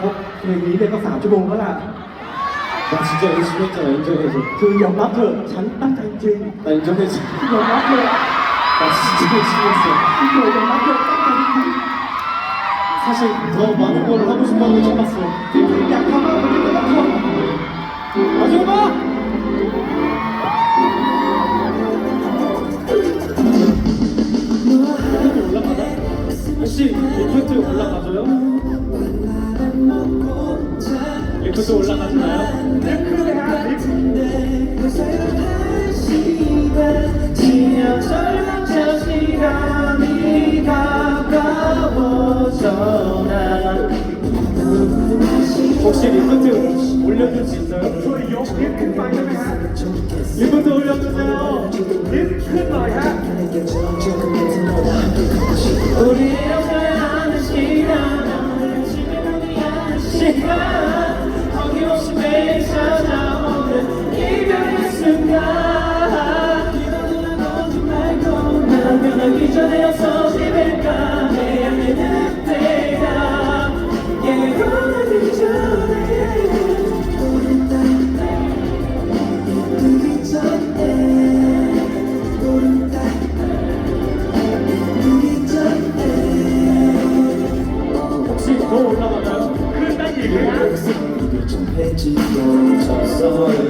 ครบเพลงนี้เนี่ยก็สามชั่วโมงแล้วล่ะ 나 진짜 열심히 했잖아 인정해줘 คือยอมรับเถอะฉันตั้งใจจริง 나 인정해줘 ยอมรับเถอะ 나 진짜 열심히 했어 หนูยอมรับเถอะตั้งใจจริง 사실 더 많은 걸 하고 싶었는데 참았어 ๆจริงๆอยากทำมากกว่านี้แต่ต้องทน 마지막 올라가나? 혹시 리프트 올라가줘요? 이것도 올라갔나요? 혹시 리프트 올려줄 수 있어요? 리프트 올려주세요. 리프트 쫓아내어서 집을까 매양되는 때가 얘 걸어들기 전에 우린 딸딸 이쁘기 전에 우린 딸딸 이쁘기 전에 혹시 더 올라가나요? 그딴 얘기예요? 좀 해지고 졌어요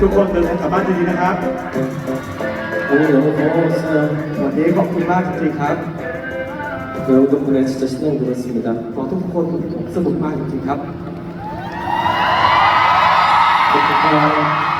ทุกคนเดินทางกลับบ้านดีๆนะครับ 오늘 너무 고마웠어요 วันนี้ขอบคุณมากจริงๆครับ 여러분 덕분에 진짜 신나게 놀았습니다 ขอทุกคนสนุกมากจริงๆครับ 고마워요